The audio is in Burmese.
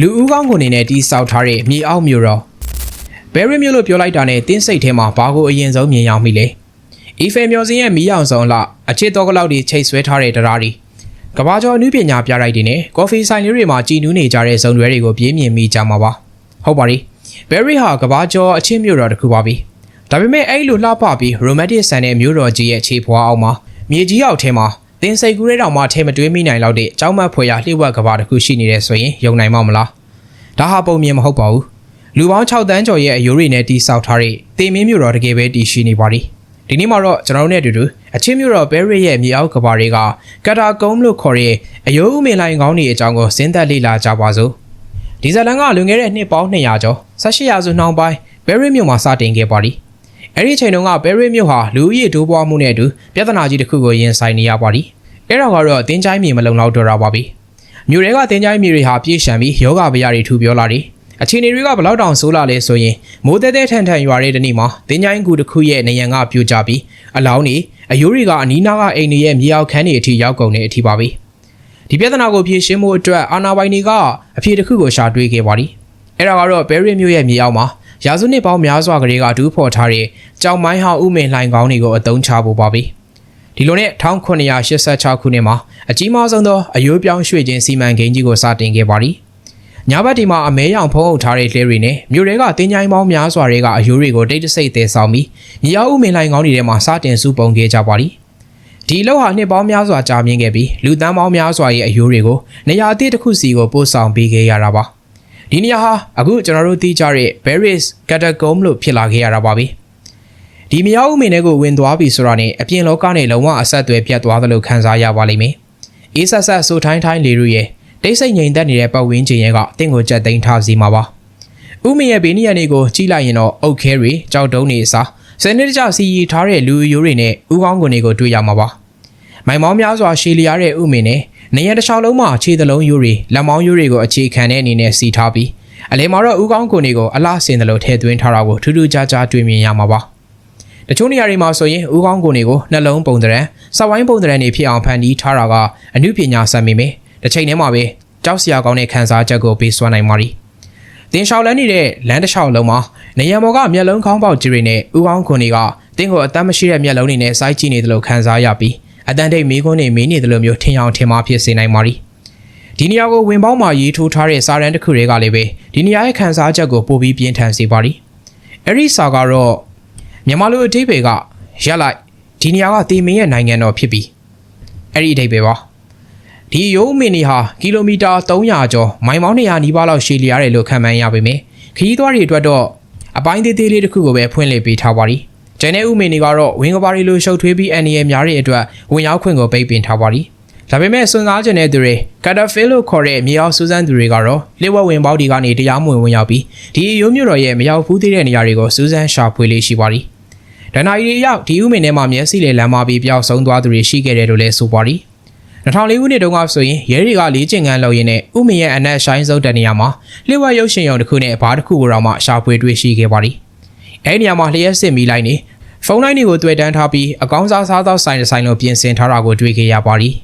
လူဦးကောင်းကိုနေနဲ့တီးဆောက်ထားတဲ့မြေအောက်မြို့တော်ဘယ်ရီမြို့လို့ပြောလိုက်တာနဲ့တင်းစိတ်ထဲမှာဘာကိုအရင်ဆုံးမြင်ရောက်မိလဲအီဖယ်မျိုးစင်းရဲ့မီးအောင်ဆောင်လအချစ်တော်ကလောက်တွေချိတ်ဆွဲထားတဲ့တရားတွေကဘာကျော်အနုပညာပြလိုက်တဲ့နဲ့ကော်ဖီဆိုင်လေးတွေမှာကြည်နူးနေကြတဲ့ဇုံတွေတွေကိုပြင်းမြင်မိကြမှာပါဟုတ်ပါပြီဘယ်ရီဟာကဘာကျော်အချစ်မြို့တော်တစ်ခုပါပြီဒါပေမဲ့အဲ့လိုလှပပြီး romantic ဆန်တဲ့မြို့တော်ကြီးရဲ့ခြေဖွားအောင်မှာမြေကြီးအောက်ထဲမှာ တင်းစိတ်ကူးရဲတောင်မှထဲမတွဲမိနိုင်လောက်တဲ့ကြောက်မက်ဖွယ်ရာလှိဝက်ကဘာတစ်ခုရှိနေတယ်ဆိုရင်ယုံနိုင်မှာမလားဒါဟာပုံမြင်မဟုတ်ပါဘူးလူပေါင်း6တန်းကျော်ရဲ့အယိုးတွေနဲ့တီးဆောက်ထားတဲ့တေမင်းမြို့တော်တကယ်ပဲတည်ရှိနေပါသည်ဒီနေ့မှာတော့ကျွန်တော်တို့နဲ့အတူတူအချင်းမြို့တော်ဘဲရစ်ရဲ့မြေအောက်ကဘာတွေကကတာကုန်းလို့ခေါ်တဲ့အယိုးဥမင်လိုင်းကောင်းတွေအကြောင်းကိုစဉ်းသက်လေ့လာကြပါစို့ဒီဇလန်ကလွန်ခဲ့တဲ့နှစ်ပေါင်း200ကျော်18ရာစုနှောင်းပိုင်းဘဲရစ်မြို့မှာစတင်ခဲ့ပါသည်အဲ့ဒီအချိန်တုန်းကဘဲရစ်မြို့ဟာလူဦးရေတိုးပွားမှုနဲ့အတူပြဿနာကြီးတစ်ခုကိုရင်ဆိုင်နေရပါသည် အဲ့ဒါကတော့တင်းချိုင်းမြေမလုံလောက်တော့တာပါပြီမြို့တွေကတင်းချိုင်းမြေတွေဟာပြည့်ရှံပြီးယောဂဗျာတွေထူပြောလာတယ်အခြေအနေတွေကဘလောက်တောင်ဆိုးလာလဲဆိုရင်မိုးတဲတဲထန်ထန်ရွာတဲ့တနေ့မှာတင်းချိုင်းကူတစ်ခုရဲ့နေရန်ကပြိုကျပြီးအလောင်းတွေအယိုးတွေကအနီးနားကအိမ်တွေရဲ့မြေအောက်ခန်းတွေအထိရောက်ကုန်တဲ့အထိပါပဲဒီပြဿနာကိုဖြေရှင်းဖို့အတွက်အာနာပိုင်တွေကအဖြေတစ်ခုကိုရှာတွေ့ခဲ့ပါသည်အဲ့ဒါကတော့ဘဲရစ်မြို့ရဲ့မြေအောက်မှာရာစုနှစ်ပေါင်းများစွာကလေးကဒူးဖော်ထားတဲ့ကြောင်မိုင်းဟောင်းဥမင်လှိုင်ကောင်းတွေကိုအသုံးချဖို့ပါပဲ ဒီလိုနဲ့1986ခုနှစ်မှာအကြီးမားဆုံးသောအယိုးပြောင်းရွှေ့ခြင်းစီမံကိန်းကြီးကိုစတင်ခဲ့ပါသည်ညဘက်ဒီမှာအမဲရောင်ဖုံးအုပ်ထားတဲ့လှဲတွေနဲ့မြို့တွေကတင်းချိုင်းပေါင်းများစွာတွေကအယိုးတွေကိုတိတ်တဆိတ်သေးဆောင်ပြီးမြေအောက်ဥမင်လှိုင်ကောင်းတွေထဲမှာစတင်စုပုံခဲ့ကြပါသည်ဒီလောက်ဟာနှစ်ပေါင်းများစွာကြာမြင့်ခဲ့ပြီးလူတန်းပေါင်းများစွာရဲ့အယိုးတွေကိုနေရာအသစ်တစ်ခုစီကိုပို့ဆောင်ပေးခဲ့ရတာပါဒီနေရာဟာအခုကျွန်တော်တို့သိကြတဲ့ Barris Catacomb လို့ဖြစ်လာခဲ့ရတာပါပဲ ဒီမြေအောက်ဥမင်တွေကိုဝင်သွားပြီဆိုတာနဲ့အပြင်လောကနဲ့လုံးဝအဆက်အသွယ်ပြတ်သွားသလိုခံစားရပါလိမ့်မယ်အေးဆက်ဆက်ဆိုထိုင်းထိုင်းလေတို့ရဲ့တိတ်ဆိတ်ငြိမ်သက်နေတဲ့ပတ်ဝန်းကျင်ရဲ့ကတင့်ကိုကြက်သိမ်းထားစီမှာပါဥမင်ရဲ့ဘေးနီးရန်တွေကိုကြီးလိုက်ရင်တော့အုတ်ခဲတွေကြောက်တုံးတွေအစားစနေတကြစီရီထားတဲ့လူရိုးတွေနဲ့ဥကောင်းကွန်တွေကိုတွေ့ရမှာပါမိုင်မောင်းများစွာရှည်လျားတဲ့ဥမင်နဲ့နေရတစ်ချောင်းလုံးမှာခြေသလုံးရိုးတွေလက်မောင်းရိုးတွေကိုအခြေခံတဲ့အနေနဲ့စီထားပြီးအလဲမှာတော့ဥကောင်းကွန်တွေကိုအလားစင်တယ်လို့ထည့်သွင်းထားတာကိုထူးထူးခြားခြားတွေ့မြင်ရမှာပါ တချို့နေရာတွေမှာဆိုရင်ဥကောင်းကွန်တွေကိုနှလုံးပုံသဏ္ဍာန်စဝိုင်းပုံသဏ္ဍာန်တွေဖြစ်အောင်ဖန်တီးထားတာကအမှုပညာစံမိမယ်တစ်ချိန်တည်းမှာပဲကြောက်စရာကောင်းတဲ့ခံစားချက်ကိုပေးစွမ်းနိုင်ပါသည်တင်လျှောက်လန်းနေတဲ့လမ်းတစ်လျှောက်လုံးမှာနေရမော်ကမျက်လုံးခေါင်းပေါက်ကြီးတွေနဲ့ဥကောင်းခွန်တွေကတင်းကိုအတမ်းမရှိတဲ့မျက်လုံးတွေနဲ့စိုက်ကြည့်နေတယ်လို့ခံစားရပြီးအတန်တိတ်မီးခွန်းတွေမီးနေတယ်လို့မျိုးထင်အောင်ထင်မှာဖြစ်စေနိုင်ပါသည်ဒီနေရာကိုဝင်ပေါင်းမှာရေးထိုးထားတဲ့စာရန်တစ်ခုတွေကလည်းပဲဒီနေရာရဲ့ခံစားချက်ကိုပိုပြီးပြင်းထန်စေပါသည်အဲ့ဒီစာကတော့ မြန်မာလူအတိတ်တွေကရက်လိုက်ဒီနေရာကတီမင်းရဲ့နိုင်ငံတော်ဖြစ်ပြီးအဲ့ဒီအတိတ်ပဲပါဒီရုံးမင်းတွေဟာကီလိုမီတာ300ကျော်မိုင်ပေါင်း200နီးပါးလောက်ရှည်လျားတယ်လို့ခန့်မှန်းရပေမယ့်ခရီးသွားတွေအတွက်တော့အပိုင်းသေးသေးလေးတစ်ခုကိုပဲဖွင့်လှစ်ပေးထားပါသည်ကျန်တဲ့ဥမင်တွေကတော့ဝင်းကပါရီလိုရှုပ်ထွေးပြီးအန်ရီရဲ့များတဲ့အတွက်ဝင်ရောက်ခွင့်ကိုပိတ်ပင်ထားပါသည်ဒါပေမဲ့စွန့်စားကျင်တဲ့သူတွေကတာဖီလို့ခေါ်တဲ့မြေအောက်စူးစမ်းသူတွေကတော့လက်ဝက်ဝင်ပေါက်ဒီကနေတရားမဝင်ဝင်ရောက်ပြီးဒီအယိုးမြို့တော်ရဲ့မရောက်ဘူးသေးတဲ့နေရာတွေကိုစူးစမ်းရှာဖွေလေးရှိပါသည် ဒဏ္ဍာရီတွေရောက်ဒီဥမင်ထဲမှာမျက်စိလေလမ်းမပြီးပျောက်ဆုံးသွားသူတွေရှိခဲ့တယ်လို့လည်းဆိုပါသည်2004ခုနှစ်တုန်းကဆိုရင်ရဲတွေကလေးကျင်ကန်လုပ်ရင်းနဲ့ဥမင်ရဲ့အနက်ရှိုင်းစုပ်တဲ့နေရာမှာလျှို့ဝှက်ရုပ်ရှင်ရုံတစ်ခုနဲ့ဘားတစ်ခုကိုတော့မှရှာဖွေတွေ့ရှိခဲ့ပါသည်အဲဒီနေရာမှာလျှက်စစ်မီလိုက်နေဖုန်းလိုင်းတွေကိုတွေ့တန်းထားပြီးအကောင်းစားစားသောဆိုင်တစ်ဆိုင်လိုပြင်ဆင်ထားတာကိုတွေ့ခဲ့ရပါသည်